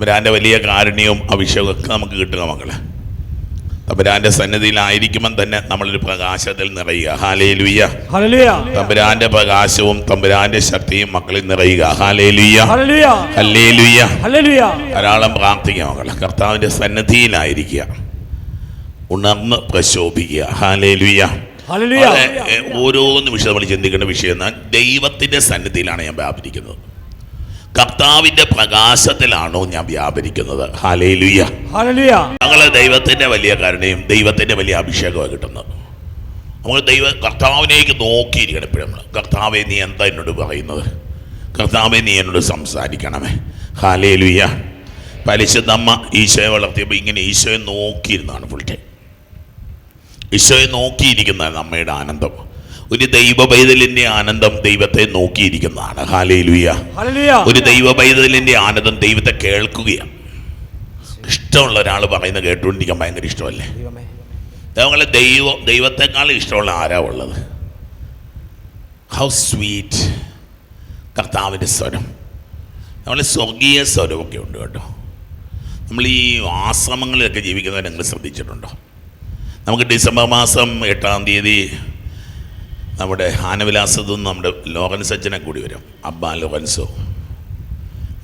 തമ്പുരാന്റെ വലിയ കാരുണ്യവും അഭിഷേകമൊക്കെ നമുക്ക് കിട്ടുക മക്കളെ. തമ്പുരാന്റെ സന്നിധിയിലായിരിക്കുമ്പം തന്നെ നമ്മളൊരു പ്രകാശത്തിൽ നിറയുക. ഹാലേ ലുയ്യ ഹല്ലേലൂയ. തമ്പുരാന്റെ പ്രകാശവും തമ്പുരാന്റെ ശക്തിയും മക്കളിൽ നിറയുക. ഹാലേ ലുയ്യ ഹല്ലേലൂയ. ഹല്ലേ ലുയ്യ ഹല്ലേലൂയ. ധാരാളം പ്രാർത്ഥിക്കുക മക്കളെ. കർത്താവിന്റെ സന്നിധിയിലായിരിക്കുക. ഉണർന്ന് പ്രശോഭിക്കുക. ഹാലേ ലുയ്യ ഹല്ലേലൂയ ഓരോ നിമിഷം നമ്മൾ ചിന്തിക്കേണ്ട വിഷയം എന്നാൽ ദൈവത്തിന്റെ സന്നിധിയിലാണ് ഞാൻ വ്യാപരിക്കുന്നത് കർത്താവിന്റെ പ്രകാശത്തിലാണോ ഞാൻ വ്യാപരിക്കുന്നത്. ഹാലേ ലുയ്യ ഹല്ലേലൂയ. ഞങ്ങൾ ദൈവത്തിന്റെ വലിയ കരുണയും ദൈവത്തിന്റെ വലിയ അഭിഷേകമാണ് കിട്ടുന്നത് നമ്മൾ ദൈവ കർത്താവിനേക്ക് നോക്കിയിരിക്കണം എപ്പോഴും നമ്മൾ കർത്താവെ നീ എന്താ എന്നോട് പറയുന്നത്? കർത്താവെ നീ എന്നോട് സംസാരിക്കണമേ. ഹാലേ ലുയ്യ പരിശുദ്ധമ്മ ഈശോയെ വളർത്തിയപ്പോൾ ഇങ്ങനെ ഈശോയെ നോക്കിയിരുന്നാണ് ഫുൾ ടൈം ഈശോയെ നോക്കിയിരിക്കുന്നതാണ് അമ്മയുടെ ആനന്ദം. ഒരു ദൈവ പൈതലിന്റെ ആനന്ദം ദൈവത്തെ നോക്കിയിരിക്കുന്നതാണ്. ഹാലേ ലുയ്യ ഹല്ലേലൂയ. ഒരു ദൈവ പൈതലിന്റെ ആനന്ദം ദൈവത്തെ കേൾക്കുകയാണ്. ഇഷ്ടമുള്ള ഒരാൾ പറയുന്നത് കേട്ടുകൊണ്ടിരിക്കാൻ ഭയങ്കര ഇഷ്ടമല്ലേ? ദൈവമേ. ദൈവ ദൈവം ദൈവത്തെക്കാളും ഇഷ്ടമുള്ള ആരാ ഉള്ളത്? ഹൗ സ്വീറ്റ് കർത്താവിന്റെ സ്വരം. നമ്മൾ സ്വർഗീയ സ്വരമൊക്കെ ഉണ്ട് കേട്ടോ. നമ്മൾ ഈ ആശ്രമങ്ങളിലൊക്കെ ജീവിക്കുന്നവരെ നിങ്ങൾ ശ്രദ്ധിച്ചിട്ടുണ്ടോ? നമുക്ക് ഡിസംബർ മാസം എട്ടാം തീയതി നമ്മുടെ ആനവിലാസത്തിൽ നമ്മുടെ ലോറൻസ് അച്ഛനെ കൂടി വരും. അബ്ബാ ലോറൻസോ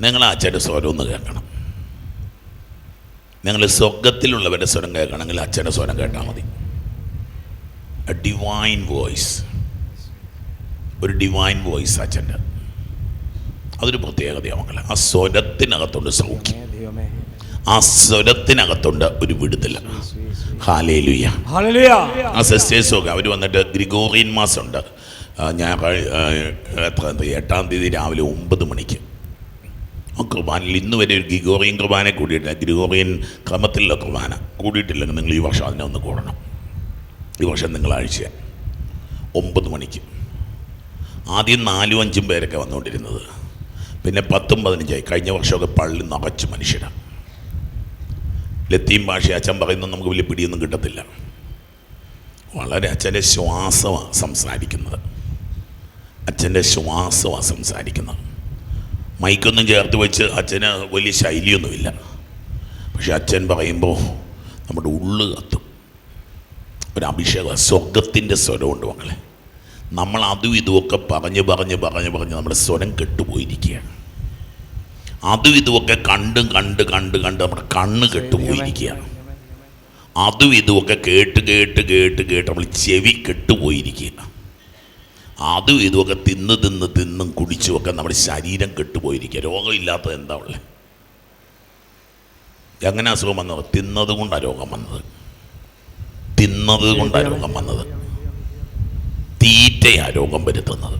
നിങ്ങൾ ആ അച്ഛന്റെ സ്വരം ഒന്ന് കേൾക്കണം. നിങ്ങൾ സ്വർഗത്തിലുള്ളവരുടെ സ്വരം കേൾക്കണമെങ്കിൽ അച്ഛന്റെ സ്വരം കേട്ടാൽ മതി. എ ഡിവൈൻ വോയിസ് ഒരു ഡിവൈൻ വോയിസ് അച്ഛന്റെ. അതൊരു പ്രത്യേകതയാണ് മക്കളെ. ആ സ്വരത്തിനകത്തുണ്ട് സൗഖ്യം. ആ സ്വരത്തിനകത്തുണ്ട് ഒരു ഹല്ലേലൂയ ആ സിസ്റ്റേഴ്സൊക്കെ അവർ വന്നിട്ട് ഗ്രിഗോറിയൻ മാസം ഉണ്ട് ഞാൻ എത്ര എട്ടാം തീയതി രാവിലെ ഒമ്പത് മണിക്ക്. ആ കുർബാനയിൽ ഇന്ന് വരെ ഒരു ഗ്രിഗോറിയൻ കുർബാന കൂടിയിട്ടില്ല. ഗ്രിഗോറിയൻ ക്രമത്തിലുള്ള കുർബാന കൂടിയിട്ടില്ലെങ്കിൽ നിങ്ങൾ ഈ വർഷം അതിനെ ഒന്ന് കൂടണം. ഈ വർഷം നിങ്ങളാഴ്ച ഒമ്പത് മണിക്ക്. ആദ്യം നാലും അഞ്ചും പേരൊക്കെ വന്നുകൊണ്ടിരുന്നത്. പിന്നെ പത്തും പതിനഞ്ചായി. കഴിഞ്ഞ വർഷമൊക്കെ പള്ളി നിറച്ച് മനുഷ്യരാണ് ലത്തീം ഭാഷ അച്ഛൻ പറയുന്നത് നമുക്ക് വലിയ പിടിയൊന്നും കിട്ടത്തില്ല. വളരെ അച്ഛന്റെ ശ്വാസമാണ് സംസാരിക്കുന്നത്. അച്ഛന്റെ ശ്വാസമാണ് സംസാരിക്കുന്നത്. മൈക്കൊന്നും ചേർത്ത് വെച്ച് അച്ഛന് വലിയ ശൈലിയൊന്നുമില്ല. പക്ഷെ അച്ഛൻ പറയുമ്പോൾ നമ്മുടെ ഉള്ളു കത്തും. ഒരു അഭിഷേകം സ്വർഗത്തിന്റെ സ്വരമുണ്ട് മക്കളെ. നമ്മൾ അതും ഇതുമൊക്കെ പറഞ്ഞ് പറഞ്ഞ് പറഞ്ഞ് പറഞ്ഞ് നമ്മുടെ സ്വരം കെട്ടുപോയിരിക്കുകയാണ്. അതും ഇതുമൊക്കെ കണ്ടും കണ്ട് കണ്ട് കണ്ട് നമ്മുടെ കണ്ണ് കെട്ടുപോയിരിക്കുകയാണ്. അതും ഇതുമൊക്കെ കേട്ട് കേട്ട് കേട്ട് കേട്ട് നമ്മൾ ചെവി കെട്ടുപോയിരിക്കുകയാണ്. അതും ഇതുമൊക്കെ തിന്ന് തിന്ന് തിന്നും കുടിച്ചുമൊക്കെ നമ്മുടെ ശരീരം കെട്ടുപോയിരിക്കുക രോഗമില്ലാത്തത് എന്താ ഉള്ളത്? എങ്ങനെ അസുഖം വന്നത്? തിന്നത് കൊണ്ടാണ് രോഗം വന്നത്. തിന്നത് കൊണ്ടാണ് രോഗം വന്നത്. തീറ്റയാണ് രോഗം വരുത്തുന്നത്.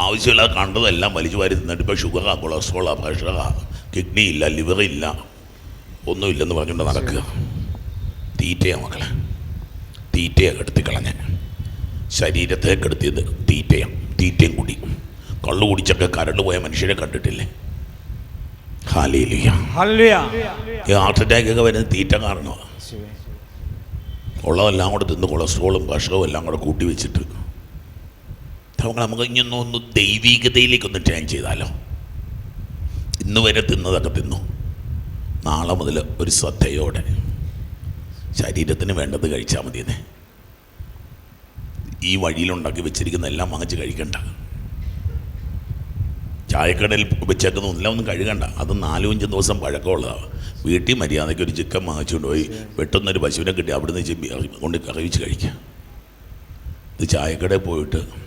ആവശ്യമില്ല കണ്ടതെല്ലാം വലിച്ചു വാരി തിന്നിട്ട് ഇപ്പോൾ ഷുഗറാ കൊളസ്ട്രോളാ പ്രഷറാ കിഡ്നി ഇല്ല ലിവർ ഇല്ല ഒന്നുമില്ലെന്ന് പറഞ്ഞുകൊണ്ട് നടക്കുക. തീറ്റയാ മക്കളെ. തീറ്റയാണ് കളഞ്ഞ ശരീരത്തെ കെടുത്തിയത് തീറ്റയാണ് തീറ്റയും കുടി. കള്ളു കുടിച്ചൊക്കെ കരണ്ട് പോയ മനുഷ്യരെ കണ്ടിട്ടില്ലേ? ഈ ഹാർട്ട് അറ്റാക്ക് ഒക്കെ വരുന്നത് തീറ്റ കാരണമാണ് ഉള്ളതെല്ലാം കൂടെ തിന്ന് കൊളസ്ട്രോളും പ്രഷറും എല്ലാം കൂടെ കൂട്ടി വെച്ചിട്ട് നമുക്ക് നമുക്ക് ഇങ്ങനെ ഒന്ന് ദൈവികതയിലേക്കൊന്ന് ട്രെയിൻ ചെയ്താലോ? ഇന്ന് വരെ തിന്നതൊക്കെ തിന്നു. നാളെ മുതൽ ഒരു ശ്രദ്ധയോടെ ശരീരത്തിന് വേണ്ടത് കഴിച്ചാൽ മതിയെന്നേ. ഈ വഴിയിലുണ്ടാക്കി വെച്ചിരിക്കുന്ന എല്ലാം വാങ്ങിച്ച് കഴിക്കണ്ട. ചായക്കടയിൽ വെച്ചേക്കുന്ന എല്ലാം ഒന്നും കഴുകണ്ട. അത് നാലും അഞ്ചും ദിവസം പഴക്കമുള്ളതാണ്. വീട്ടിൽ മര്യാദയ്ക്ക് ഒരു ചിക്കൻ വാങ്ങിച്ചുകൊണ്ട് പോയി വെട്ടുന്നൊരു പശുവിനെ കിട്ടി. ചെമ്പി കൊണ്ട് കറിവിച്ച് കഴിക്കുക ഇത് ചായക്കടയിൽ പോയിട്ട്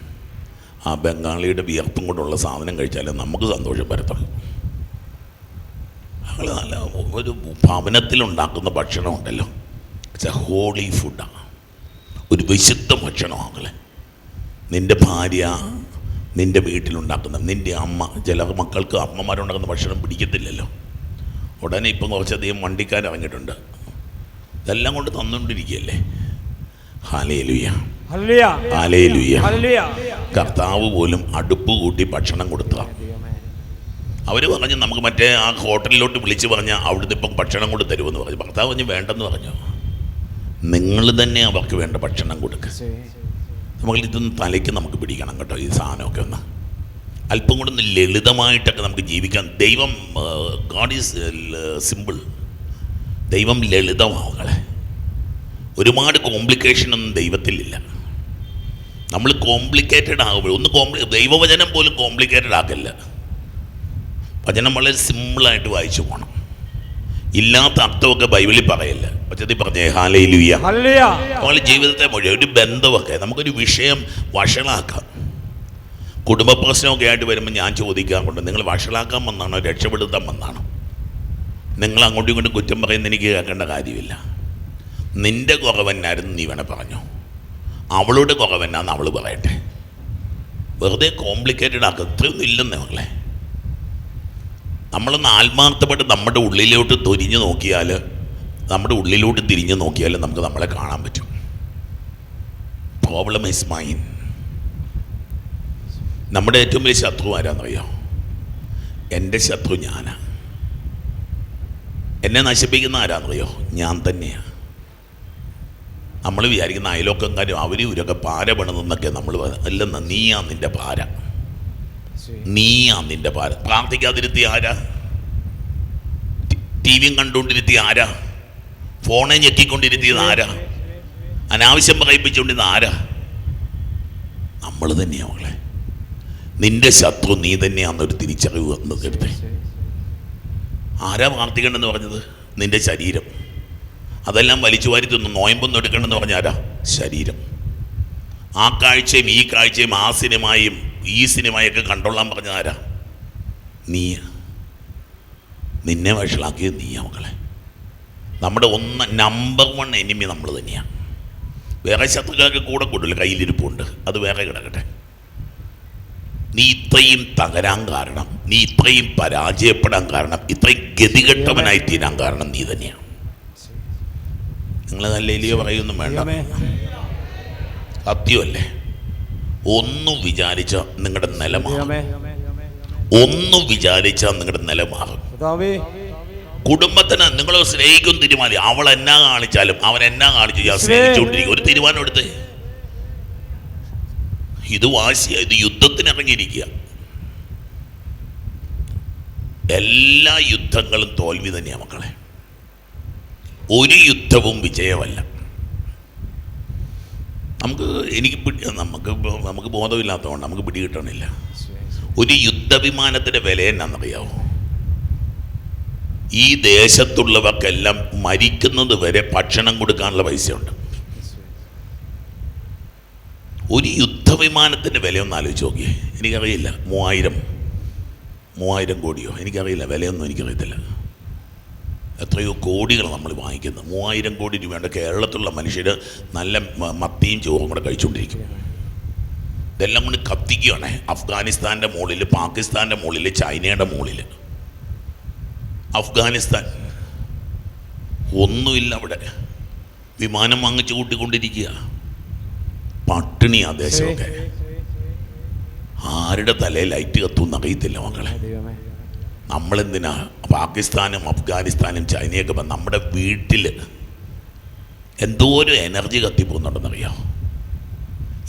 ആ ബംഗാളിയുടെ വിയർപ്പും കൊണ്ടുള്ള സാധനം കഴിച്ചാലേ നമുക്ക് സന്തോഷം വരത്തുള്ളൂ. ഞങ്ങൾ നല്ല ഒരു ഭവനത്തിലുണ്ടാക്കുന്ന ഭക്ഷണമുണ്ടല്ലോ ഇറ്റ്സ് എ ഹോളി ഫുഡാണ് ഒരു വിശുദ്ധ ഭക്ഷണമാണ് നിന്റെ ഭാര്യ നിന്റെ വീട്ടിലുണ്ടാക്കുന്ന നിന്റെ അമ്മ ചില മക്കൾക്ക് അമ്മമാരുണ്ടാക്കുന്ന ഭക്ഷണം പിടിക്കത്തില്ലല്ലോ. ഉടനെ ഇപ്പം കുറച്ചധികം വണ്ടിക്കാരിറങ്ങിയിട്ടുണ്ട് ഇതെല്ലാം കൊണ്ട് തന്നുകൊണ്ടിരിക്കുകയല്ലേ. ഹാലേലുയ്യ ഹല്ലേലൂയ. ഹാലേലുയ്യ ഹല്ലേലൂയ. കർത്താവ് പോലും അടുപ്പ് കൂട്ടി ഭക്ഷണം കൊടുത്തതാണ് അവർ പറഞ്ഞു നമുക്ക് മറ്റേ ആ ഹോട്ടലിലോട്ട് വിളിച്ച് പറഞ്ഞാൽ അവിടുന്ന് ഇപ്പം ഭക്ഷണം കൊണ്ട് തരുമെന്ന് പറഞ്ഞു. ഭർത്താവ് പറഞ്ഞു വേണ്ടെന്ന് പറഞ്ഞു. നിങ്ങൾ തന്നെ അവർക്ക് വേണ്ട ഭക്ഷണം കൊടുക്കുക നമ്മൾ ഇതൊന്ന് തലയ്ക്ക് നമുക്ക് പിടിക്കണം കേട്ടോ ഈ സാധനമൊക്കെ ഒന്ന്. അല്പം കൂടെ ഒന്ന് ലളിതമായിട്ടൊക്കെ നമുക്ക് ജീവിക്കാം. ദൈവം ഗാഡ് ഈസ് സിമ്പിൾ ദൈവം ലളിതമാവുകളെ ഒരുപാട് കോംപ്ലിക്കേഷനൊന്നും ദൈവത്തിലില്ല. കോംപ്ലിക്കേറ്റഡ് ആകുമ്പോൾ ഒന്ന് കോംപ്ലി ദൈവവചനം പോലും കോംപ്ലിക്കേറ്റഡ് ആക്കില്ല. വചനം വളരെ സിമ്പിളായിട്ട് വായിച്ചു പോകണം ഇല്ലാത്ത അർത്ഥമൊക്കെ ബൈബിളിൽ പറയില്ല. പച്ചത്തി പറഞ്ഞേ ഹാലയിലൂയ നമ്മളെ ജീവിതത്തെ മുഴുവൻ ഒരു ബന്ധമൊക്കെ നമുക്കൊരു വിഷയം വഷളാക്കാം. കുടുംബ പ്രശ്നമൊക്കെ ആയിട്ട് വരുമ്പോൾ ഞാൻ ചോദിക്കാറുണ്ട് നിങ്ങൾ വഷളാക്കാൻ വന്നാണോ? രക്ഷപ്പെടുത്താൻ വന്നാണോ? നിങ്ങൾ അങ്ങോട്ടും ഇങ്ങോട്ടും കുറ്റം പറയുന്ന എനിക്ക് കേൾക്കേണ്ട കാര്യമില്ല. നിന്റെ കുറവന്നായിരുന്നു നീ വേണേ പറഞ്ഞു. അവളുടെ കുറവെന്നാന്ന് അവൾ പറയട്ടെ. വെറുതെ കോംപ്ലിക്കേറ്റഡ് ഇത്രയൊന്നും ഇല്ലെന്നേ മകളെ നമ്മളൊന്ന് ആത്മാർത്ഥപ്പെട്ട് നമ്മുടെ ഉള്ളിലോട്ട് തൊരിഞ്ഞു നോക്കിയാൽ നമ്മുടെ ഉള്ളിലോട്ട് തിരിഞ്ഞു നോക്കിയാൽ നമുക്ക് നമ്മളെ കാണാൻ പറ്റും. പ്രോബ്ലം ഇസ് മൈൻ നമ്മുടെ ഏറ്റവും വലിയ ശത്രു ആരാന്നറിയോ? എന്റെ ശത്രു ഞാനാണ് എന്നെ നശിപ്പിക്കുന്ന ആരാന്നറിയോ? ഞാൻ തന്നെയാണ് നമ്മൾ വിചാരിക്കുന്ന അയലോക്കംകാരും അവരും ഇവരൊക്കെ പാര പണിതെന്നൊക്കെ നമ്മൾ അല്ലെന്ന് നീയാ നിന്റെ പാര. നീയാ നിന്റെ പാര. പ്രാർത്ഥിക്കാതിരുത്തി ആരാ? ടി വിയും കണ്ടുകൊണ്ടിരുത്തിയ ആരാ? ഫോണെ ഞെക്കിക്കൊണ്ടിരുത്തിയത് ആരാ? അനാവശ്യം പറയിപ്പിച്ചുകൊണ്ടിരുന്ന ആരാ? നമ്മൾ തന്നെയാ മകളെ നിന്റെ ശത്രു നീ തന്നെയാണെന്നൊരു തിരിച്ചറിവ് വന്നത് എടുത്തേ. ആരാ പ്രാർത്ഥിക്കണമെന്ന് പറഞ്ഞത്? നിന്റെ ശരീരം. അതെല്ലാം വലിച്ചു വാരി തിന്നു. നോയമ്പൊന്നും എടുക്കണമെന്ന് പറഞ്ഞാരാ ശരീരം. ആ കാഴ്ചയും ഈ കാഴ്ചയും ആ സിനിമയും ഈ സിനിമയൊക്കെ കണ്ടോളാൻ പറഞ്ഞ ആരാ? നീ നിന്നെ വഷളാക്കിയത് നീയാ മക്കളെ. നമ്മുടെ ഒന്ന് നമ്പർ വൺ എനിമി നമ്മൾ തന്നെയാണ് വേറെ ശത്രുക്കൾക്ക് കൂടെ കൂടില്ല കയ്യിലിരിപ്പുണ്ട്. അത് വേറെ കിടക്കട്ടെ. നീ ഇത്രയും തകരാൻ കാരണം നീ ഇത്രയും പരാജയപ്പെടാൻ കാരണം ഇത്രയും ഗതികെട്ടവനായി തീരാൻ കാരണം നീ തന്നെയാണ് നിങ്ങൾ നല്ല എലിയോ പറയൊന്നും വേണ്ട. സത്യമല്ലേ? ഒന്നും വിചാരിച്ച നിങ്ങളുടെ നില മാറും. ദൈവമേ ഒന്നും വിചാരിച്ചാൽ നിങ്ങളുടെ നില മാറും. കർത്താവേ കുടുംബത്തിന് നിങ്ങൾ സ്നേഹിക്കും തീരുമാനം അവൾ എന്നാ കാണിച്ചാലും അവൻ എന്നാ കാണിച്ചു ഞാൻ സ്നേഹിച്ചുകൊണ്ടിരിക്കും ഒരു തീരുമാനം എടുത്ത്. ഇത് വാശിയ. ഇത് യുദ്ധത്തിന് ഇറങ്ങിയിരിക്കുക എല്ലാ യുദ്ധങ്ങളും തോൽവി തന്നെയാണ് മക്കളെ. ഒരു യുദ്ധവും വിജയമല്ല. നമുക്ക് എനിക്ക് നമുക്ക് നമുക്ക് ബോധമില്ലാത്തതുകൊണ്ട് നമുക്ക് പിടികിട്ടണില്ല. ഒരു യുദ്ധവിമാനത്തിന്റെ വില എന്നാണെന്നറിയാമോ ഈ ദേശത്തുള്ളവർക്കെല്ലാം മരിക്കുന്നത് വരെ ഭക്ഷണം കൊടുക്കാനുള്ള പൈസയുണ്ട്. ഒരു യുദ്ധവിമാനത്തിന്റെ വിലയൊന്നും ആലോചിച്ച് നോക്കിയേ. എനിക്കറിയില്ല. മൂവായിരം. മൂവായിരം കോടിയോ? എനിക്കറിയില്ല. വിലയൊന്നും എനിക്കറിയത്തില്ല. എത്രയോ കോടികൾ നമ്മൾ വാങ്ങിക്കുന്നത് മൂവായിരം കോടി രൂപയുണ്ട്. കേരളത്തിലുള്ള മനുഷ്യർ നല്ല മത്തിയും ചോറും കൂടെ കഴിച്ചുകൊണ്ടിരിക്കും ഇതെല്ലാം കൊണ്ട് കത്തിക്കുകയാണ്. അഫ്ഗാനിസ്ഥാന്റെ മുകളിൽ പാകിസ്ഥാന്റെ മുകളിൽ ചൈനയുടെ മുകളിൽ. അഫ്ഗാനിസ്ഥാൻ ഒന്നുമില്ല അവിടെ. വിമാനം വാങ്ങിച്ചു കൂട്ടിക്കൊണ്ടിരിക്കുക. പട്ടിണി ആ ദേശമൊക്കെ. ആരുടെ തലയിൽ ലൈറ്റ് കത്തുമെന്ന് അറിയത്തില്ല മക്കളെ. നമ്മളെന്തിനാ? പാകിസ്ഥാനും അഫ്ഗാനിസ്ഥാനും ചൈനയൊക്കെ നമ്മുടെ വീട്ടിൽ ഒരു എനർജി കത്തിപ്പോകുന്നുണ്ടെന്നറിയാമോ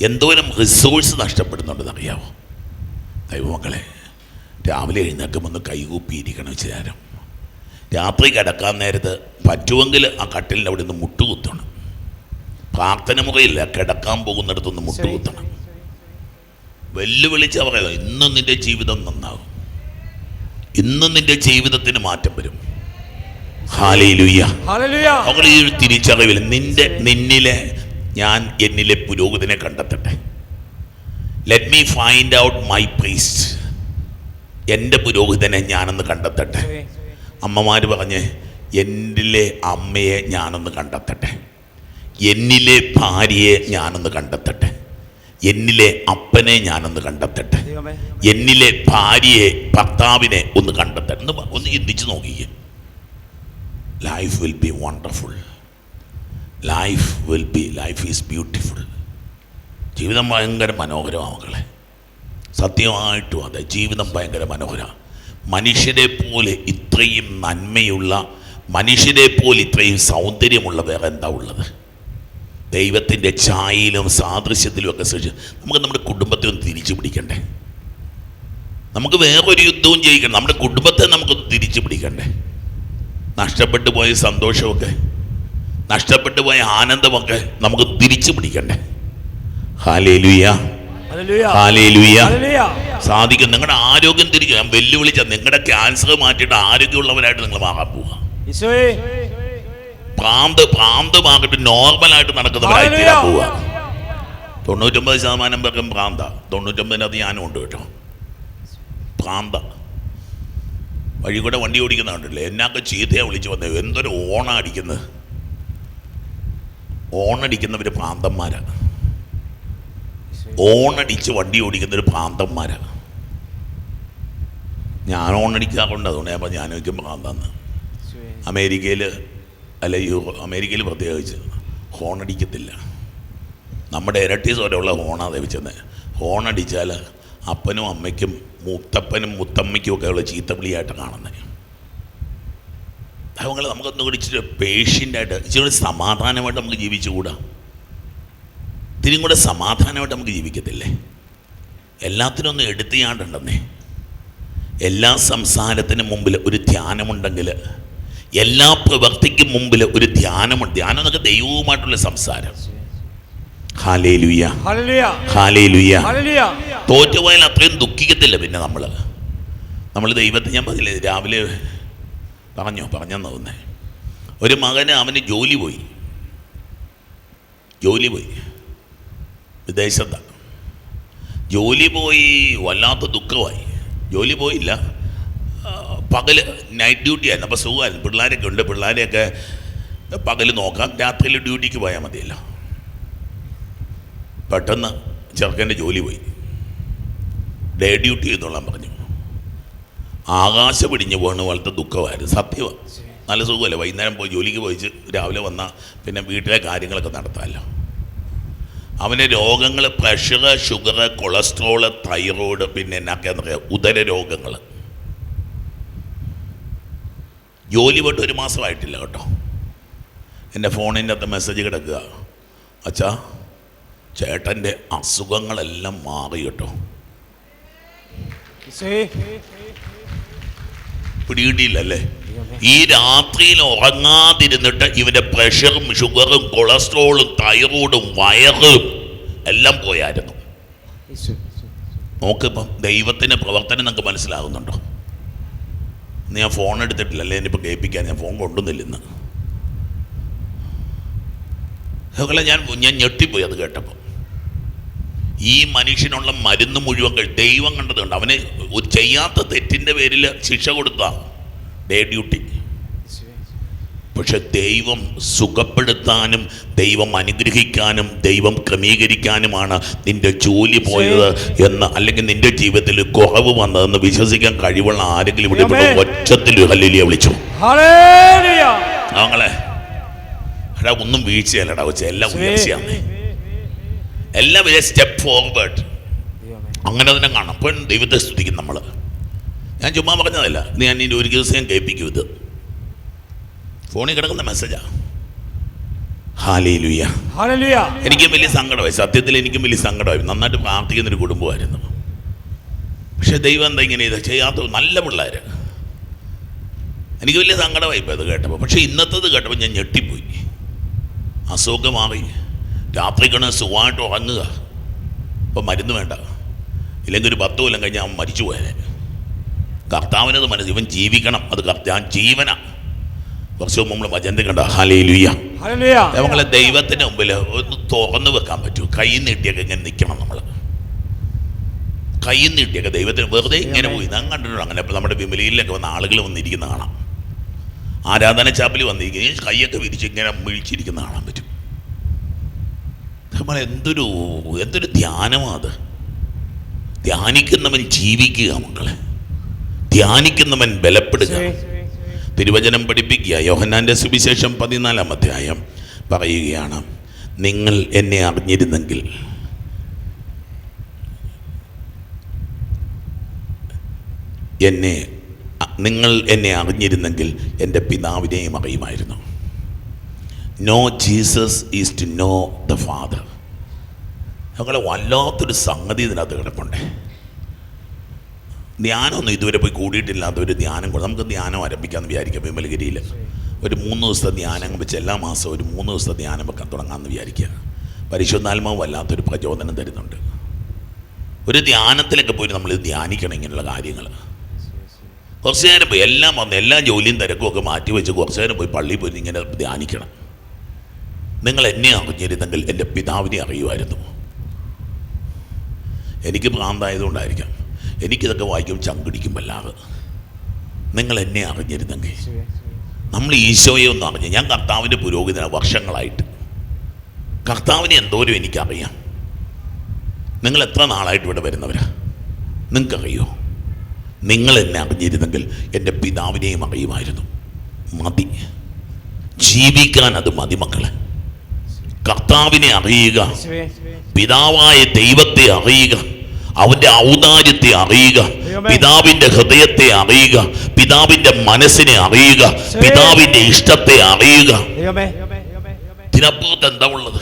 എന്തോരം റിസോഴ്സ് നഷ്ടപ്പെടുന്നുണ്ടെന്നറിയാമോ ദൈവമക്കളെ രാവിലെ എഴുന്നേൽക്കുമ്പോൾ ഒന്ന് കൈകൂപ്പിയിരിക്കണം വിചാരം. രാത്രി കിടക്കാൻ നേരത്ത് പറ്റുമെങ്കിൽ ആ കട്ടിലിന്റെ അവിടെ നിന്ന് മുട്ടുകുത്തണം. പ്രാർത്ഥന മുറിയില്ല കിടക്കാൻ പോകുന്നിടത്തൊന്ന് മുട്ടുകുത്തണം. വെല്ലുവിളിച്ച പറയുക ഇന്നും നിന്റെ ജീവിതം നന്നാകും ഇന്ന് നിന്റെ ജീവിതത്തിന് മാറ്റം വരും. അവൾ ഈ തിരിച്ചറിവിൽ നിന്റെ നിന്നിലെ ഞാൻ എന്നിലെ പുരോഗതിനെ കണ്ടെത്തട്ടെ. Let me find out my priest എന്റെ പുരോഹിതനെ ഞാനൊന്ന് കണ്ടെത്തട്ടെ. അമ്മമാർ പറഞ്ഞ് എന്നിലെ അമ്മയെ ഞാനൊന്ന് കണ്ടെത്തട്ടെ. എന്നിലെ ഭാര്യയെ ഞാനൊന്ന് കണ്ടെത്തട്ടെ. എന്നിലെ അപ്പനെ ഞാനൊന്ന് കണ്ടെത്തട്ടെ. എന്നിലെ ഭാര്യയെ ഭർത്താവിനെ ഒന്ന് കണ്ടെത്തട്ടെ. ഒന്ന് ഒന്ന് ചിന്തിച്ച് നോക്കിയേ life will be wonderful life will be life is beautiful ജീവിതം ഭയങ്കര മനോഹരമാണ് മക്കളെ. സത്യമായിട്ടും അതെ ജീവിതം ഭയങ്കര മനോഹരമാണ് മനുഷ്യരെ പോലെ ഇത്രയും നന്മയുള്ള മനുഷ്യരെ പോലെ ഇത്രയും സൗന്ദര്യമുള്ള വേറെ എന്താ ഉള്ളത്? ദൈവത്തിന്റെ ഛായയിലും സാദൃശ്യത്തിലും ഒക്കെ സൃഷ്ടി നമുക്ക് നമ്മുടെ കുടുംബത്തെ ഒന്ന് തിരിച്ചു പിടിക്കണ്ടേ? നമുക്ക് വേറൊരു യുദ്ധവും ജയിക്കണം നമ്മുടെ കുടുംബത്തെ നമുക്കൊന്ന് തിരിച്ചു പിടിക്കണ്ടേ? നഷ്ടപ്പെട്ടു പോയ സന്തോഷമൊക്കെ നഷ്ടപ്പെട്ടു പോയ ആനന്ദമൊക്കെ നമുക്ക് തിരിച്ചു പിടിക്കണ്ടേ? ഹാലേലുയ ഹാലേലുയ സാധിക്കും. നിങ്ങളുടെ ആരോഗ്യം തിരിച്ചു ഞാൻ വെല്ലുവിളിച്ച നിങ്ങളുടെ ക്യാൻസർ മാറ്റിയിട്ട് ആരോഗ്യമുള്ളവരായിട്ട് നിങ്ങൾ മാറാൻ പോവുക പ്രാന്ത് പ്രാന്തമാക്കിട്ട് നോർമലായിട്ട് നടക്കുന്നവരായി തീരാൻ പോവുക തൊണ്ണൂറ്റൊമ്പത് ശതമാനം പേർക്കും പ്രാന്ത തൊണ്ണൂറ്റൊമ്പതിനകത്ത് ഞാനും ഉണ്ട് കേട്ടോ. പ്രാന്ത വഴി കൂടെ വണ്ടി ഓടിക്കുന്ന കണ്ടില്ലേ എന്നൊക്കെ ചീത്തയാ വിളിച്ചു വന്നത് എന്തൊരു ഓണ അടിക്കുന്നത് ഓണടിക്കുന്നവർ പ്രാന്തന്മാരാണ് ഓണടിച്ച് വണ്ടി ഓടിക്കുന്നൊരു പ്രാന്തന്മാരാണ് ഞാൻ ഓണടിക്കാറുണ്ട്. അതുകൊണ്ട് ഞാൻ വയ്ക്കും പ്രാന്താന്ന് അമേരിക്കയിൽ അല്ല ഈ അമേരിക്കയിൽ പ്രത്യേകിച്ച് ഹോണടിക്കത്തില്ല നമ്മുടെ ഇരട്ടി സ്വരമുള്ള ഹോണാണ് വെച്ചത് ഹോണടിച്ചാൽ അപ്പനും അമ്മയ്ക്കും മുത്തപ്പനും മുത്തമ്മയ്ക്കും ഒക്കെ ഉള്ള ചീത്തവിളിയായിട്ട് കാണുന്നത്. അവങ്ങൾ നമുക്കൊന്നും കൂടി ഇച്ചിരി പേഷ്യന്റായിട്ട് ഇച്ചിരി സമാധാനമായിട്ട് നമുക്ക് ജീവിച്ചുകൂടാ. ഇത്തിരിയും കൂടെ സമാധാനമായിട്ട് നമുക്ക് ജീവിക്കത്തില്ലേ? എല്ലാത്തിനും ഒന്ന് എടുത്തിയാണ്ടുണ്ടെന്നേ. എല്ലാ സംസാരത്തിനും മുമ്പിൽ ഒരു ധ്യാനമുണ്ടെങ്കിൽ എല്ലാ പ്രവൃത്തിക്കും മുമ്പിൽ ഒരു ധ്യാനമുണ്ട്. ധ്യാനം എന്നൊക്കെ ദൈവവുമായിട്ടുള്ള സംസാരം. തോറ്റുപോയാൽ അത്രയും ദുഃഖിക്കത്തില്ല പിന്നെ നമ്മൾ നമ്മൾ ദൈവത്തെ ഞാൻ പറഞ്ഞില്ലേ രാവിലെ പറഞ്ഞോ പറഞ്ഞെന്ന് തോന്നേ ഒരു മകന് അവന് ജോലി പോയി. ജോലി പോയി. വിദേശത്താണ് ജോലി പോയി വല്ലാത്ത ദുഃഖമായി. ജോലി പോയില്ല. ആ, പകൽ നൈറ്റ് ഡ്യൂട്ടി ആയിരുന്നു. അപ്പോൾ സുഖമായിരുന്നു. പിള്ളേരൊക്കെ ഉണ്ട്. പിള്ളേരെയൊക്കെ പകൽ നോക്കാം. രാത്രിയിൽ ഡ്യൂട്ടിക്ക് പോയാൽ മതിയല്ലോ. പെട്ടെന്ന് ചെറുക്കന്റെ ജോലി പോയി. ഡേ ഡ്യൂട്ടി ചെയ്തോളാൻ പറഞ്ഞു. ആകാശം പിടിഞ്ഞു പോകുന്ന പോലത്തെ ദുഃഖമായിരുന്നു. സത്യമാണ് നല്ല സുഖമല്ലേ? വൈകുന്നേരം പോയി ജോലിക്ക് പോയിച്ച് രാവിലെ വന്നാൽ പിന്നെ വീട്ടിലെ കാര്യങ്ങളൊക്കെ നടത്താമല്ലോ. അവന് രോഗങ്ങൾ പ്രഷർ ഷുഗർ കൊളസ്ട്രോൾ തൈറോയ്ഡ് പിന്നെ എന്നൊക്കെ ഉദര രോഗങ്ങൾ ജോലി പോയിട്ട് ഒരു മാസമായിട്ടില്ല കേട്ടോ. എന്റെ ഫോണിന്റെ അകത്ത് മെസ്സേജ് കിടക്കുക. അച്ഛാ ചേട്ടന്റെ അസുഖങ്ങളെല്ലാം മാറി കേട്ടോ. പിടികിട്ടിയില്ലല്ലേ? ഈ രാത്രിയിൽ ഉറങ്ങാതിരുന്നിട്ട് ഇവന്റെ പ്രഷറും ഷുഗറും കൊളസ്ട്രോളും തൈറോയിഡും വയറും എല്ലാം പോയായിരുന്നു. നോക്കിപ്പം ദൈവത്തിന്റെ പ്രവർത്തനം നമുക്ക് മനസ്സിലാകുന്നുണ്ടോ? ഇന്ന് ഞാൻ ഫോൺ എടുത്തിട്ടില്ല. അല്ലേ? എന്നിപ്പോൾ കേൾപ്പിക്കാൻ ഞാൻ ഫോൺ കൊണ്ടുവന്നില്ല ഇന്ന്. അതുപോലെ ഞാൻ ഞാൻ ഞെട്ടിപ്പോയി അത് കേട്ടപ്പോൾ ഈ മനുഷ്യനുള്ള മരുന്ന് മുഴുവൻ ദൈവം കണ്ടതുകൊണ്ട് അവന് ഒരു ചെയ്യാത്ത തെറ്റിന്റെ പേരിൽ ശിക്ഷ കൊടുത്ത. Day duty. പക്ഷെ ദൈവം സുഖപ്പെടുത്താനും ദൈവം അനുഗ്രഹിക്കാനും ദൈവം ക്രമീകരിക്കാനുമാണ് നിന്റെ ജോലി പോയത് എന്ന് അല്ലെങ്കിൽ നിന്റെ ജീവിതത്തിൽ കുറവ് വന്നതെന്ന് വിശ്വസിക്കാൻ കഴിവുള്ള ആരെങ്കിലും ഇവിടെ ഇവിടെ ഒറ്റത്തിൽ ഹല്ലേലൂയ വിളിച്ചു. ഞങ്ങളെ എടാ ഒന്നും വീഴ്ചയല്ലടാ വെച്ച എല്ലാം ഉയർച്ചയാണ് എല്ലാം സ്റ്റെപ്പ് ഫോർവേഡ് അങ്ങനെ തന്നെ കാണാം. അപ്പം ദൈവത്തെ സ്തുതിക്കും നമ്മൾ ഞാൻ ചുമ്മാ പറഞ്ഞതല്ല ഞാൻ ഇനി ഒരു ദിവസം ഞാൻ കേൾപ്പിക്കും ഇത്. ഫോണിൽ കിടക്കുന്ന മെസ്സേജാ. ഹാലേ ലുയ്യ ഹല്ലേലൂയ എനിക്കും വലിയ സങ്കടമായി. സത്യത്തിൽ എനിക്കും വലിയ സങ്കടമായി. നന്നായിട്ട് പ്രാർത്ഥിക്കുന്നൊരു കുടുംബമായിരുന്നു. പക്ഷെ ദൈവം എന്താ ഇങ്ങനെ ഇത് ചെയ്യാത്ത നല്ല പിള്ളേർ എനിക്ക് വലിയ സങ്കടമായി ഇപ്പോൾ അത് കേട്ടപ്പോൾ. പക്ഷേ ഇന്നത്തത് കേട്ടപ്പോൾ ഞാൻ ഞെട്ടിപ്പോയി. അസുഖം മാറി. രാത്രി കിണ സുഖമായിട്ട് ഉറങ്ങുക. അപ്പം മരുന്ന് വേണ്ട. ഇല്ലെങ്കിൽ ഒരു പത്ത് കൊല്ലം കഴിഞ്ഞാൽ അവൻ മരിച്ചു പോയാൽ കർത്താവിനത് മനസ്സിൽ ഇവൻ ജീവിക്കണം. അത് കർത്താൻ ജീവന. കുറച്ച് മുമ്പ് നമ്മൾ വചനം കണ്ട? ഹാലേ ലുയ്യ ഹല്ലേലൂയ. നമ്മളെ ദൈവത്തിന് മുമ്പിൽ ഒന്ന് തുറന്നു വെക്കാൻ പറ്റൂ. കൈ നീട്ടിയൊക്കെ ഇങ്ങനെ നിൽക്കണം നമ്മൾ കൈ നീട്ടിയൊക്കെ ദൈവത്തിന് വെറുതെ ഇങ്ങനെ പോയി. ഞാൻ കണ്ടിട്ടുണ്ട് അങ്ങനെ ഇപ്പം നമ്മുടെ വിമലയിലൊക്കെ വന്ന ആളുകൾ വന്നിരിക്കുന്ന കാണാം. ആരാധന ചാപ്പിൽ വന്നിരിക്കുന്ന കൈയൊക്കെ വിരിച്ച് ഇങ്ങനെ മിഴിച്ചിരിക്കുന്ന കാണാൻ പറ്റും. നമ്മൾ എന്തൊരു എന്തൊരു ധ്യാനമാണ് അത്. ധ്യാനിക്കുന്നവൻ ജീവിക്കുക മക്കളെ. ധ്യാനിക്കുന്നവൻ ബലപ്പെടുക. തിരുവചനം പഠിപ്പിക്കുക. യോഹന്നാന്റെ സുവിശേഷം പതിനാലാം അധ്യായം പറയുകയാണ് നിങ്ങൾ എന്നെ അറിഞ്ഞിരുന്നെങ്കിൽ എന്നെ നിങ്ങൾ എന്നെ അറിഞ്ഞിരുന്നെങ്കിൽ എന്റെ പിതാവിനെയും അറിയുമായിരുന്നു. Know Jesus is to know the father ഞങ്ങളെ വല്ലാത്തൊരു സംഗതി ഇതിനകത്ത് കിടപ്പുണ്ട്. ധ്യാനമൊന്നും ഇതുവരെ പോയി കൂടിയിട്ടില്ലാത്ത ഒരു ധ്യാനം കൂടെ. നമുക്ക് ധ്യാനം ആരംഭിക്കാമെന്ന് വിചാരിക്കാം. വിമലഗിരിയിൽ ഒരു മൂന്ന് ദിവസത്തെ ധ്യാനം വെച്ച് എല്ലാ മാസവും ഒരു മൂന്ന് ദിവസത്തെ ധ്യാനം വെക്കാൻ തുടങ്ങാമെന്ന് വിചാരിക്കുക. പരിശുദ്ധാത്മാവ് വല്ലാത്തൊരു പ്രചോദനം തരുന്നുണ്ട്. ഒരു ധ്യാനത്തിലൊക്കെ പോയി നമ്മൾ ധ്യാനിക്കണം ഇങ്ങനെയുള്ള കാര്യങ്ങൾ കുറച്ച് നേരം പോയി എല്ലാം വന്ന് എല്ലാ ജോലിയും തിരക്കും ഒക്കെ മാറ്റി വെച്ച് കുറച്ച് നേരം പോയി പള്ളിയിൽ പോയി ഇങ്ങനെ ധ്യാനിക്കണം. നിങ്ങൾ എന്നെ അറിഞ്ഞിരുന്നെങ്കിൽ എന്റെ പിതാവിനെ അറിയുമായിരുന്നു. എനിക്ക് ഭ്രാന്തായതുകൊണ്ടായിരിക്കാം. എനിക്കിതൊക്കെ വായിക്കും ചങ്കിടിക്കും വല്ലാതെ. നിങ്ങൾ എന്നെ അറിഞ്ഞിരുന്നെങ്കിൽ. നമ്മൾ ഈശോയെ ഒന്ന് അറിഞ്ഞു. ഞാൻ കർത്താവിന്റെ പുരോഗതിനാണ് വർഷങ്ങളായിട്ട്. കർത്താവിനെ എന്തോരം എനിക്കറിയാം. നിങ്ങൾ എത്ര നാളായിട്ട് ഇവിടെ വരുന്നവരാ? നിങ്ങൾക്കറിയോ? നിങ്ങൾ എന്നെ അറിഞ്ഞിരുന്നെങ്കിൽ എന്റെ പിതാവിനെയും അറിയുമായിരുന്നു. മതി. ജീവിക്കാൻ അത് മതി മക്കളെ. കർത്താവിനെ അറിയുക. പിതാവായ ദൈവത്തെ അറിയുക. അവന്റെ ഔദാര്യത്തെ അറിയുക പിതാവിന്റെ ഹൃദയത്തെ അറിയുക പിതാവിന്റെ മനസ്സിനെ അറിയുക പിതാവിന്റെ ഇഷ്ടത്തെ അറിയുക. ഇതിനപ്പുറത്ത് എന്താ ഉള്ളത്?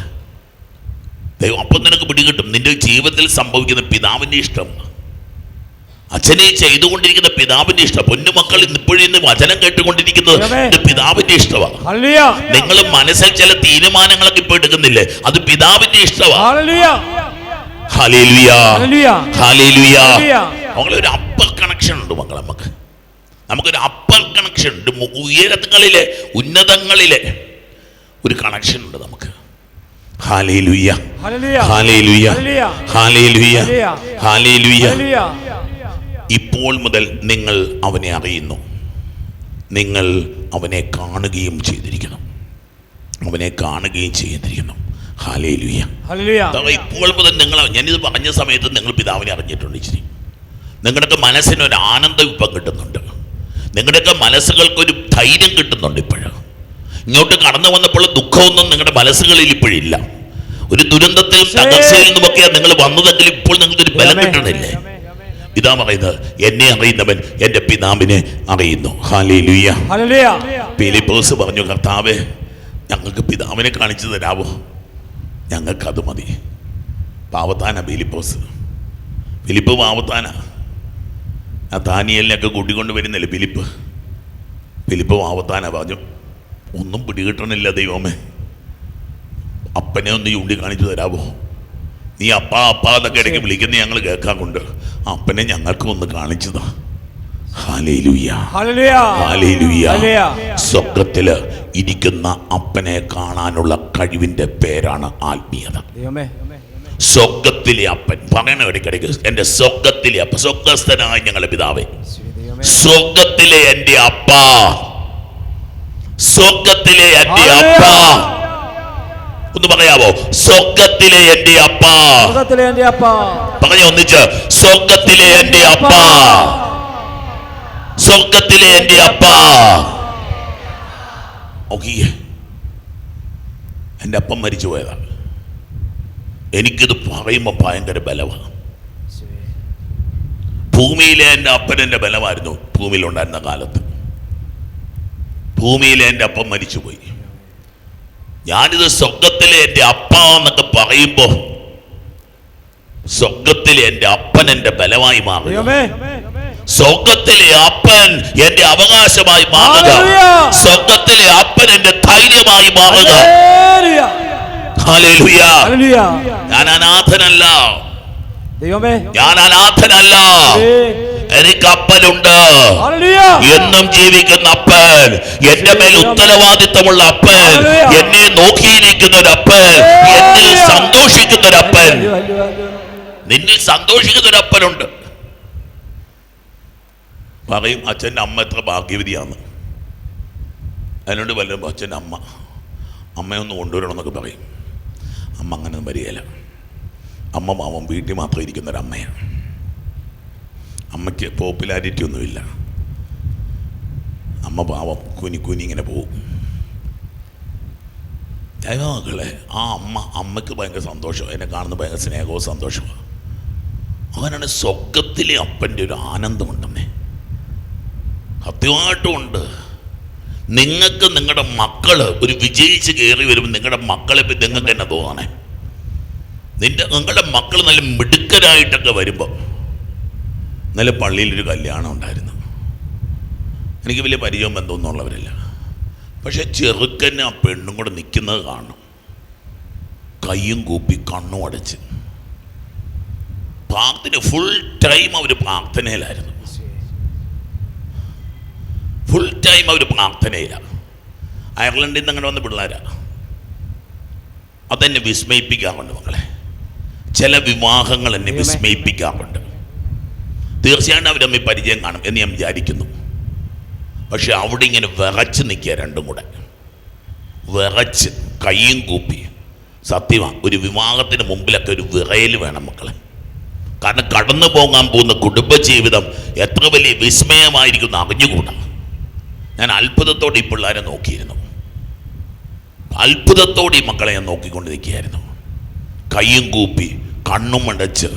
ദൈവം അപ്പം നിനക്ക് പിടികിട്ടും. നിന്റെ ജീവിതത്തിൽ സംഭവിക്കുന്ന പിതാവിന്റെ ഇഷ്ടം. അച്ഛനെ ചെയ്തുകൊണ്ടിരിക്കുന്ന പിതാവിന്റെ ഇഷ്ടം. പൊന്നുമക്കൾ ഇപ്പോഴും ഇന്ന് വചനം കേട്ടുകൊണ്ടിരിക്കുന്നത് എന്റെ പിതാവിന്റെ ഇഷ്ടമാണ്. നിങ്ങൾ മനസ്സിൽ ചില തീരുമാനങ്ങളൊക്കെ ഇപ്പൊ എടുക്കുന്നില്ലേ? അത് പിതാവിന്റെ ഇഷ്ടമാണ്. ഒരു അപ്പർ കണക്ഷൻ ഉണ്ട് മക്കളെ നമുക്ക് നമുക്കൊരു അപ്പർ കണക്ഷൻ ഉണ്ട് ഉയരങ്ങളിലെ ഉന്നതങ്ങളിലെ ഒരു കണക്ഷൻ ഉണ്ട് നമുക്ക് ഇപ്പോൾ മുതൽ നിങ്ങൾ അവനെ അറിയുന്നു നിങ്ങൾ അവനെ കാണുകയും ചെയ്തിരിക്കണം അവനെ കാണുകയും ചെയ്തിരിക്കണം അഥവാ ഇപ്പോൾ മുതൽ നിങ്ങൾ ഞാനിത് പറഞ്ഞ സമയത്ത് നിങ്ങൾ പിതാവിനെ അറിഞ്ഞിട്ടുണ്ട് ഇച്ചിരി. നിങ്ങളുടെയൊക്കെ മനസ്സിന് ഒരു ആനന്ദം ഇപ്പം കിട്ടുന്നുണ്ട്. നിങ്ങളുടെയൊക്കെ മനസ്സുകൾക്കൊരു ധൈര്യം കിട്ടുന്നുണ്ട് ഇപ്പോഴും. ഇങ്ങോട്ട് കടന്നു വന്നപ്പോൾ ദുഃഖമൊന്നും നിങ്ങളുടെ മനസ്സുകളിൽ ഇപ്പോഴില്ല ഒരു ദുരന്തത്തിലും തകർച്ചയിൽ നിന്നുമൊക്കെയാണ് നിങ്ങൾ വന്നതെങ്കിൽ ഇപ്പോൾ നിങ്ങൾക്കൊരു ബലം കിട്ടണില്ലേ? ഇതാ പറയുന്നത് എന്നെ അറിയുന്നവൻ എന്റെ പിതാവിനെ അറിയുന്നു. ഹാലേ ലുയ്യ ഫിലിപ്പോസ് പറഞ്ഞു കർത്താവേ ഞങ്ങൾക്ക് പിതാവിനെ കാണിച്ചു തരാവോ? ഞങ്ങൾക്കത് മതി. പാവത്താന ഫിലിപ്പോസ്. ഫിലിപ്പ് പാവത്താന. ആ താനിയലിനൊക്കെ കൂട്ടിക്കൊണ്ട് വരുന്നില്ലേ ഫിലിപ്പ്? ഫിലിപ്പ് പാവത്താന പറഞ്ഞു. ഒന്നും പിടികിട്ടണില്ല ദൈവമേ. അപ്പനെ ഒന്ന് ചൂണ്ടി കാണിച്ചു തരാവോ? നീ അപ്പാ അപ്പാ എന്നൊക്കെ ഇടയ്ക്ക് വിളിക്കുന്ന ഞങ്ങൾ കേൾക്കാൻ കൊണ്ട് അപ്പനെ ഞങ്ങൾക്കും ഒന്ന് കാണിച്ചതാ. സ്വർഗത്തിൽ ഇരിക്കുന്ന അപ്പനെ കാണാനുള്ള കഴിവിന്റെ പേരാണ് ആത്മീയത. സ്വർഗത്തിലെ അപ്പൻ. പറയണ ഇടയ്ക്കിടയ്ക്ക് എന്റെ സ്വർഗത്തിലെ അപ്പ സ്വർഗസ്ഥനായ ഞങ്ങളെ പിതാവേ. സ്വർഗത്തിലെ എന്റെ അപ്പ. സ്വർഗത്തിലെ എന്റെ. അപ്പ. ഒന്ന് പറയാവോ? സ്വർഗത്തിലെ എന്റെ അപ്പ. സ്വർഗത്തിലെ എന്റെ അപ്പ. പറഞ്ഞ ഒന്നിച്ച്. സ്വർഗത്തിലെ എന്റെ അപ്പ. സ്വർഗത്തിലെ എന്റെ അപ്പ. നോക്കിയേ എന്റെ അപ്പം മരിച്ചു പോയതാണ് എനിക്കിത് പറയുമ്പോൾ ഭയങ്കര ബലമാണ് ഭൂമിയിലെ എന്റെ അപ്പൻ എന്റെ ബലമായിരുന്നു. ഭൂമിയിലുണ്ടായിരുന്ന കാലത്ത്. ഭൂമിയിലെ എന്റെ അപ്പം മരിച്ചുപോയി ഞാനിത് സ്വർഗത്തിലെ എന്റെ അപ്പ എന്നൊക്കെ പറയുമ്പോൾ സ്വർഗത്തിലെ എന്റെ അപ്പൻ എന്റെ ബലമായി മാറി സ്വർഗത്തിലെ അപ്പൻ എന്റെ അവകാശമായി മാറുക. സ്വർഗത്തിലെ അപ്പൻ എന്റെ ധൈര്യമായി മാറുക. ഞാൻ അനാഥനല്ല. ദൈവമേ. ഞാൻ അനാഥനല്ല. എനിക്ക് അപ്പനുണ്ട്. എന്നും ജീവിക്കുന്ന അപ്പൻ എന്റെ മേൽ ഉത്തരവാദിത്തമുള്ള അപ്പൻ എന്നെ നോക്കിയിരിക്കുന്ന ഒരു അപ്പൻ എന്നിൽ സന്തോഷിക്കുന്ന ഒരു അപ്പൻ. ഹല്ലേലൂയ, ഹല്ലേലൂയ. നിന്നിൽ സന്തോഷിക്കുന്ന ഒരു അപ്പനുണ്ട്. പറയും അച്ഛന്റെ അമ്മ എത്ര ഭാഗ്യവതിയാണ്. അതിനോട് വല്ലതും അച്ഛന്റെ അമ്മ അമ്മയൊന്ന് കൊണ്ടുവരണം എന്നൊക്കെ പറയും. അമ്മ അങ്ങനെ ഒന്നും വരികയില്ല. അമ്മ പാവം വീട്ടിൽ മാത്രം ഇരിക്കുന്നൊരമ്മയാണ് അമ്മയ്ക്ക് പോപ്പുലാരിറ്റി ഒന്നുമില്ല. അമ്മ പാവം കുനി കുനി ഇങ്ങനെ പോവും. മക്കളെ ആ അമ്മ അമ്മയ്ക്ക് ഭയങ്കര സന്തോഷം എന്നെ കാണുന്ന ഭയങ്കര സ്നേഹവും സന്തോഷമാണ് അങ്ങനെയാണ് സ്വർഗത്തിലെ അപ്പന്റെ ഒരു ആനന്ദമുണ്ടെന്നേ സത്യമായിട്ടും ഉണ്ട് നിങ്ങൾക്ക് നിങ്ങളുടെ മക്കൾ ഒരു വിജയിച്ച് കയറി വരുമ്പോൾ നിങ്ങളുടെ മക്കളെ പറ്റി നിങ്ങൾക്ക് തന്നെ തോന്നണേ? നിന്റെ നിങ്ങളുടെ മക്കൾ നല്ല മിടുക്കരായിട്ടൊക്കെ വരുമ്പോൾ ഇന്നലെ പള്ളിയിലൊരു കല്യാണം ഉണ്ടായിരുന്നു. എനിക്ക് വലിയ പരിചയം ബന്ധമൊന്നും പക്ഷേ ചെറുക്കനെ ആ പെണ്ണും കൂടെ നിൽക്കുന്നത് കാണും. കയ്യും കൂപ്പി കണ്ണും അടച്ച്. പ്രാർത്ഥന ഫുൾ ടൈം അവർ പ്രാർത്ഥനയിലായിരുന്നു. ഫുൾ ടൈം അവർ പ്രാർത്ഥനയിലാണ് അയർലൻഡിൽ നിന്ന് അങ്ങനെ വന്ന പിള്ളേരാണ് അതെന്നെ വിസ്മയിപ്പിക്കാറുണ്ട് മക്കളെ. ചില വിവാഹങ്ങൾ എന്നെ വിസ്മയിപ്പിക്കാറുണ്ട്. തീർച്ചയായിട്ടും അവരമ്മ പരിചയം കാണും എന്ന് ഞാൻ വിചാരിക്കുന്നു. പക്ഷെ അവിടെ ഇങ്ങനെ വിറച്ച് നിൽക്കുക രണ്ടും കൂടെ. വിറച്ച് കൈയും കൂപ്പി. സത്യമാണ് ഒരു വിവാഹത്തിന് മുമ്പിലൊക്കെ ഒരു വിറയൽ വേണം മക്കളെ. കാരണം കടന്നു പോകാൻ പോകുന്ന കുടുംബജീവിതം എത്ര വലിയ വിസ്മയമായിരിക്കും അറിഞ്ഞുകൂടാ. ഞാൻ അത്ഭുതത്തോടെ ഈ പിള്ളേരെ നോക്കിയിരുന്നു. അത്ഭുതത്തോടെ ഈ മക്കളെ ഞാൻ നോക്കിക്കൊണ്ടിരിക്കുകയായിരുന്നു. കൈയും കൂപ്പി കണ്ണും അടച്ച്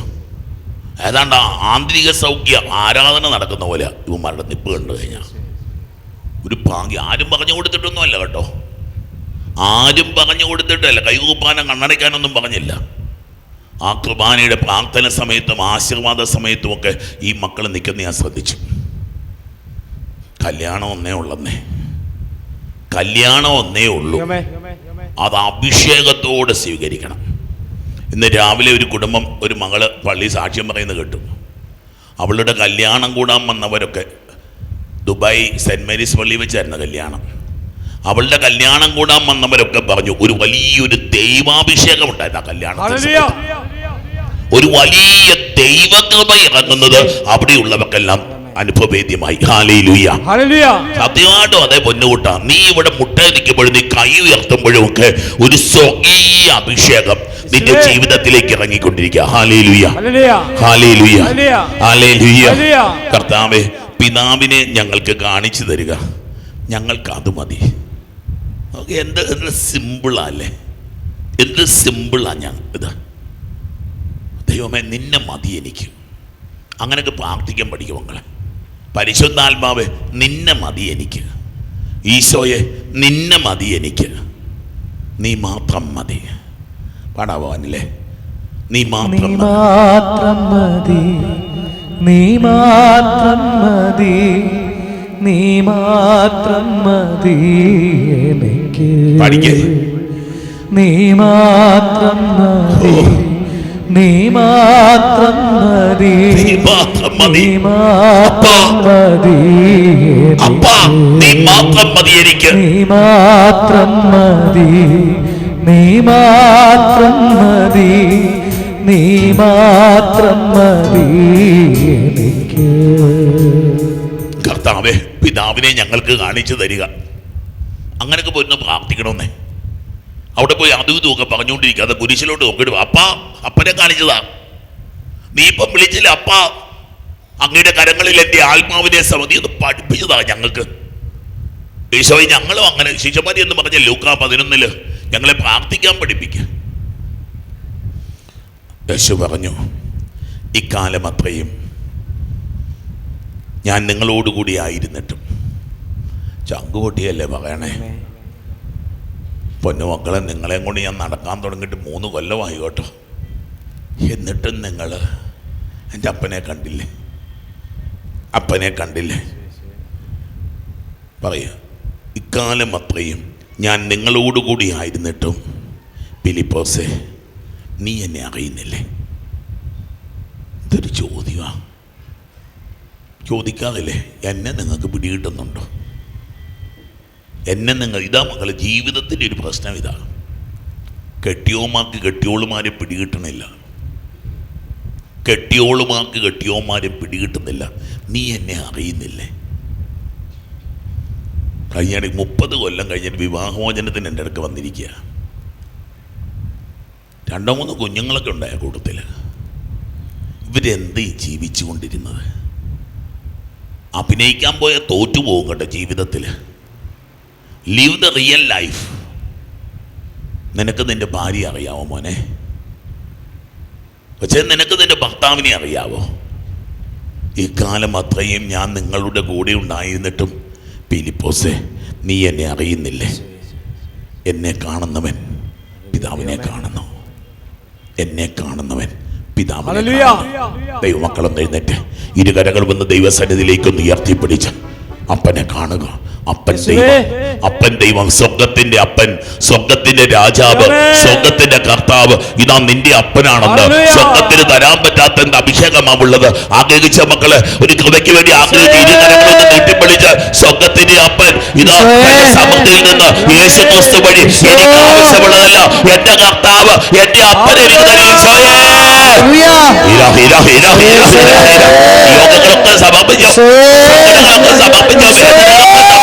ഏതാണ്ട് ആന്തരിക സൗഖ്യ ആരാധന നടക്കുന്ന പോലെ ഇവന്മാരുടെ നിപ്പ് കണ്ടു കഴിഞ്ഞാൽ ഒരു ഭാഗ്യം. ആരും പറഞ്ഞു കൊടുത്തിട്ടൊന്നുമല്ല കേട്ടോ. ആരും പറഞ്ഞു കൊടുത്തിട്ടല്ല. കൈകൂപ്പാനം കണ്ണടയ്ക്കാനൊന്നും പറഞ്ഞില്ല. ആ കുർബാനയുടെ പ്രാർത്ഥന സമയത്തും ആശീർവാദ സമയത്തും ഒക്കെ ഈ മക്കൾ നിൽക്കുന്ന ഞാൻ ശ്രദ്ധിച്ചു. കല്യാണം ഒന്നേ ഉള്ളന്നേ. കല്യാണം ഒന്നേ ഉള്ളൂ. അത് അഭിഷേകത്തോടെ സ്വീകരിക്കണം. ഇന്ന് രാവിലെ ഒരു കുടുംബം ഒരു മകൾ പള്ളി സാക്ഷ്യം പറയുന്നത് കേട്ടു. അവളുടെ കല്യാണം കൂടാൻ വന്നവരൊക്കെ ദുബായ് സെന്റ് മേരീസ് പള്ളി വെച്ചായിരുന്നു കല്യാണം. അവളുടെ കല്യാണം കൂടാൻ വന്നവരൊക്കെ പറഞ്ഞു ഒരു വലിയൊരു ദൈവാഭിഷേകം ഉണ്ടായിരുന്നു ആ കല്യാണം ഒരു വലിയ ദൈവകൃപ ഇറങ്ങുന്നത് അവിടെയുള്ളവർക്കെല്ലാം അനുഭവേദ്യമായി സത്യമായിട്ടും അതേ പൊന്നുകൂട്ട നീ ഇവിടെ മുട്ട നിൽക്കുമ്പോഴും നീ കൈ ഉയർത്തുമ്പോഴും ഒക്കെ ഒരു സ്വർഗീയ അഭിഷേകം നിന്റെ ജീവിതത്തിലേക്ക് ഇറങ്ങിക്കൊണ്ടിരിക്കുക. കർത്താവെ പിതാവിനെ ഞങ്ങൾക്ക് കാണിച്ചു തരിക. ഞങ്ങൾക്ക് അത് മതി. എന്ത് സിമ്പിളല്ലേ എന്ത് സിമ്പിളാ ഞാൻ ഇത്? ദൈവമേ നിന്നെ മതി എനിക്ക്. അങ്ങനെയൊക്കെ പ്രാർത്ഥിക്കാൻ പഠിക്കും മക്കളെ. പരിശുദ്ധാത്മാവെ നിന്നെ മതി എനിക്ക്. ഈശോയെ നിന്നെ മതി എനിക്ക്. നീ മാത്രം മതി. പാടാവാനില്ലേ നീ മാത്രം മതി. മാത്രം മതി. നീ മാത്രം മതി. നീ മാത്രം മതി എനിക്ക്. പഠിക്ക്. നീ മാത്രം മതി. നീ മാത്രം മതി. നീ മാത്രം മതി. നീ മാത്രം മതി എനിക്ക്. നീ മാത്രം മതി. നീ മാത്രം മതി. നീ മാത്രം മതി എനിക്ക്. കർത്താവെ പിതാവിനെ ഞങ്ങൾക്ക് കാണിച്ചു തരിക. അങ്ങനെയൊക്കെ പോയിരുന്നു പ്രാർത്ഥിക്കണമെന്നേ അവിടെ പോയി അതും ഒക്കെ അത് കുരിശിലോട്ട് നോക്കിയിട്ട് അപ്പ അപ്പാ അപ്പനെ കാണിച്ചതാ. നീ ഇപ്പം വിളിച്ചില്ല അപ്പാ. അങ്ങയുടെ കരങ്ങളിൽ എന്റെ ആത്മാവിനെ സമിതി ഒന്ന് പഠിപ്പിച്ചതാ ഞങ്ങൾക്ക്. ഈശോയെ ഞങ്ങളും അങ്ങനെ ശിശുമതി എന്ന് പറഞ്ഞ ലൂക്ക പതിനൊന്നിൽ ഞങ്ങളെ പ്രാർത്ഥിക്കാൻ പഠിപ്പിക്കുക. യേശു പറഞ്ഞു ഇക്കാലം അത്രയും ഞാൻ നിങ്ങളോടുകൂടി ആയിരുന്നിട്ടും. ചങ്കുപൊട്ടിയല്ലേ പറയണേ? പൊന്നുമക്കളെ നിങ്ങളെയും കൊണ്ട് ഞാൻ നടക്കാൻ തുടങ്ങിയിട്ട് മൂന്ന് കൊല്ലമായി കേട്ടോ. എന്നിട്ടും നിങ്ങൾ എന്റെ അപ്പനെ കണ്ടില്ലേ? അപ്പനെ കണ്ടില്ലേ? പറയുക ഇക്കാലം അത്രയും ഞാൻ നിങ്ങളോടുകൂടി ആയിരുന്നിട്ടും ഫിലിപ്പോസെ നീ എന്നെ അറിയുന്നില്ലേ? ഇതൊരു ചോദ്യമാണ് ചോദിക്കാറില്ലേ? എന്നെ നിങ്ങൾക്ക് പിടികിട്ടുന്നുണ്ടോ? എന്നെ നിങ്ങൾ ഇതാ മക്കളെ ജീവിതത്തിന്റെ ഒരു പ്രശ്നം ഇതാ. കെട്ടിയോമാർക്ക് കെട്ടിയോളുമാരെ പിടികിട്ടണില്ല. കെട്ടിയോളുമാർക്ക് കെട്ടിയോമാരെ പിടികിട്ടുന്നില്ല. നീ എന്നെ അറിയുന്നില്ലേ? കഴിഞ്ഞ മുപ്പത് കൊല്ലം കഴിഞ്ഞിട്ട് വിവാഹമോചനത്തിന് എന്റെ അടുക്ക് വന്നിരിക്കുക. രണ്ടോ മൂന്ന് കുഞ്ഞുങ്ങളൊക്കെ ഉണ്ടായ കൂട്ടത്തിൽ ഇവരെന്ത് ജീവിച്ചു കൊണ്ടിരുന്നത് അഭിനയിക്കാൻ പോയാൽ തോറ്റു പോകും കേട്ടോ ജീവിതത്തിൽ ലീവ് ദ റിയൽ ലൈഫ് നിനക്ക് നിന്റെ ഭാര്യ അറിയാവോ മോനെ? പക്ഷേ നിനക്ക് നിന്റെ ഭർത്താവിനെ അറിയാവോ? ഈ കാലം അത്രയും ഞാൻ നിങ്ങളുടെ കൂടെ ഉണ്ടായിരുന്നിട്ടും പിലിപ്പോസെ നീ എന്നെ അറിയുന്നില്ലേ? എന്നെ കാണുന്നവൻ പിതാവിനെ കാണുന്നു. എന്നെ കാണുന്നവൻ പിതാവിനെ ദൈവമക്കളും എഴുന്നേറ്റ്. ഇരുകരകൾ വന്ന് ദൈവസന്നിധിയിലേക്കൊന്ന് ഉയർത്തിപ്പിടിച്ച്. അപ്പനെ കാണുക. അപ്പൻ ദൈവം. അപ്പൻ ദൈവം. സ്വർഗത്തിന്റെ അപ്പൻ സ്വർഗത്തിന്റെ രാജാവ് സ്വർഗത്തിന്റെ കർത്താവ് ഇതാ നിന്റെ അപ്പനാണെന്ന്. സ്വർഗത്തിന് തരാൻ പറ്റാത്ത എന്ത് അഭിഷേകമാവുള്ളത് ആഗ്രഹിച്ച മക്കൾ ഒരു കൃപയ്ക്ക് വേണ്ടി ആഗ്രഹിച്ച് ഇരുകരങ്ങളൊന്ന് നീട്ടിപ്പിടിച്ച് സ്വർഗത്തിന്റെ അപ്പൻ ഇതാ സമൃദ്ധിയിൽ നിന്ന് യേശു ക്രിസ്തു വഴി എനിക്ക് ആവശ്യമുള്ളതല്ല. എന്റെ കർത്താവ് എന്റെ അപ്പൻ എനിക്ക് തരും ഹല്ലേലൂയ. ഹീര, ഹീര, ഹീര, ഹീര, ഹീര, ഹീര. യോഗങ്ങളൊക്കെ സമർപ്പിച്ചു സമർപ്പിച്ചു വേദനകളൊക്കെ സമർപ്പിച്ചു